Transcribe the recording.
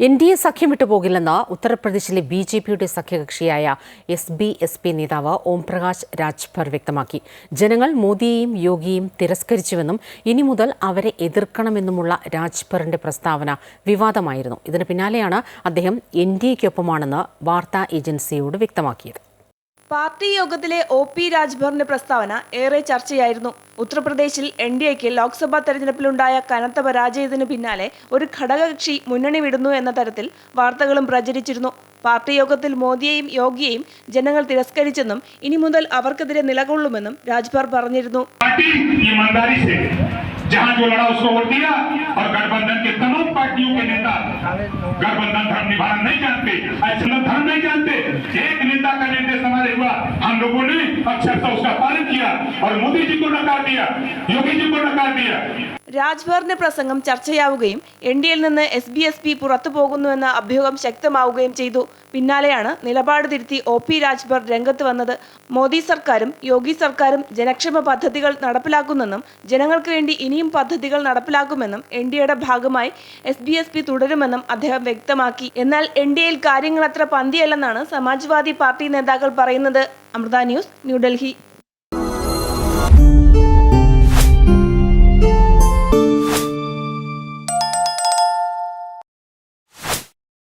N D A സഖ്യം വിട്ടുപോകില്ലെന്ന് ഉത്തർപ്രദേശിലെ B J പിയുടെ സഖ്യകക്ഷിയായ എസ് ബി എസ് പി നേതാവ് ഓംപ്രകാശ് രാജ്ഭർ വ്യക്തമാക്കി. ജനങ്ങൾ മോദിയെയും യോഗിയെയും തിരസ്കരിച്ചുവെന്നും ഇനി മുതൽ അവരെ എതിർക്കണമെന്നുമുള്ള രാജ്ഭറിന്റെ പ്രസ്താവന വിവാദമായിരുന്നു. ഇതിന് പിന്നാലെയാണ് അദ്ദേഹം എൻ ഡി എക്കൊപ്പമാണെന്ന് വാർത്താ ഏജൻസിയോട് വ്യക്തമാക്കിയത്. പാർട്ടി യോഗത്തിലെ ഒ പി രാജ്ഭറിന്റെ പ്രസ്താവന ഏറെ ചർച്ചയായിരുന്നു ഉത്തർപ്രദേശിൽ എൻ ഡി എക്ക് ലോക്സഭാ തെരഞ്ഞെടുപ്പിലുണ്ടായ കനത്ത പരാജയത്തിന് പിന്നാലെ ഒരു ഘടകകക്ഷി മുന്നണി വിടുന്നു എന്ന തരത്തിൽ വാർത്തകളും പ്രചരിച്ചിരുന്നു പാർട്ടി യോഗത്തിൽ മോദിയെയും യോഗിയെയും ജനങ്ങൾ തിരസ്കരിച്ചെന്നും ഇനി മുതൽ അവർക്കെതിരെ നിലകൊള്ളുമെന്നും രാജ്ഭർ പറഞ്ഞിരുന്നു पार्टी ईमानदारी से जहां जो लड़ा उसको वोट दिया और गठबंधन के तमाम पार्टियों के नेता गठबंधन धर्म निभाना नहीं जानते ऐसे लोग धर्म नहीं जानते एक लोगों ने से उसका पालन किया और मोदी जी को नकार दिया, योगी जी को नकार दिया। രാജ്ഭറിന്റെ പ്രസംഗം ചർച്ചയാവുകയും എൻ ഡി എയിൽ നിന്ന് എസ് ബി എസ് പി പുറത്തു പോകുന്നുവെന്ന അഭ്യൂഹം ശക്തമാവുകയും ചെയ്തു. പിന്നാലെയാണ് നിലപാട് തിരുത്തി ഒ പി രാജ്ഭർ രംഗത്ത് വന്നത്. മോദി സർക്കാരും യോഗി സർക്കാരും ജനക്ഷേമ പദ്ധതികൾ നടപ്പിലാക്കുന്നെന്നും ജനങ്ങൾക്ക് വേണ്ടി ഇനിയും പദ്ധതികൾ നടപ്പിലാക്കുമെന്നും എൻ ഡി എയുടെ ഭാഗമായി എസ് ബി എസ് പി തുടരുമെന്നും അദ്ദേഹം വ്യക്തമാക്കി. എന്നാൽ എൻ ഡി എയിൽ കാര്യങ്ങൾ അത്ര പന്തിയല്ലെന്നാണ് സമാജ്വാദി പാർട്ടി നേതാക്കൾ പറയുന്നത്. അമൃത ന്യൂസ് ന്യൂഡൽഹി.